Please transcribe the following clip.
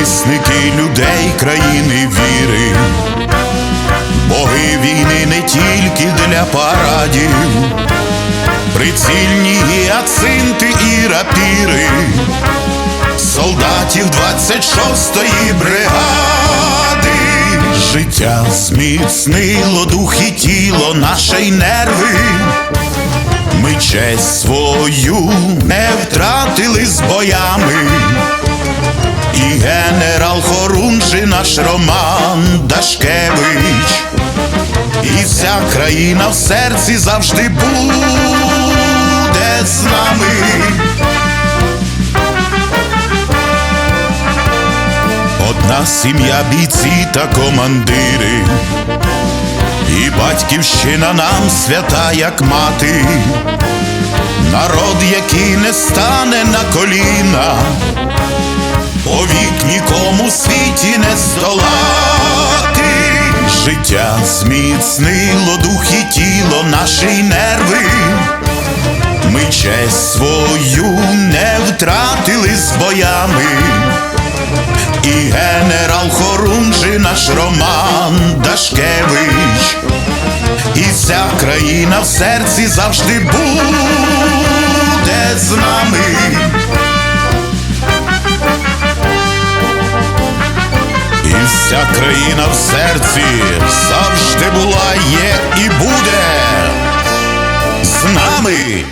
людей країни віри. Боги війни не тільки для парадів, прицільні гіацинти і рапіри, солдатів 26-ї бригади. Життя зміцнило дух і тіло, наше нерви. Ми честь свою не втратили з боями. Хорунжий наш Роман Дашкевич, і вся країна в серці завжди буде з нами. Одна сім'я бійці та командири, і батьківщина нам свята, як мати, народ, який не стане на коліна, в світі не здолати. Життя зміцнило дух і тіло, наші нерви. Ми честь свою не втратили з боями. І генерал Хорунжий наш Роман Дашкевич, і вся країна в серці завжди буде Вся країна в серці завжди була, є і буде з нами.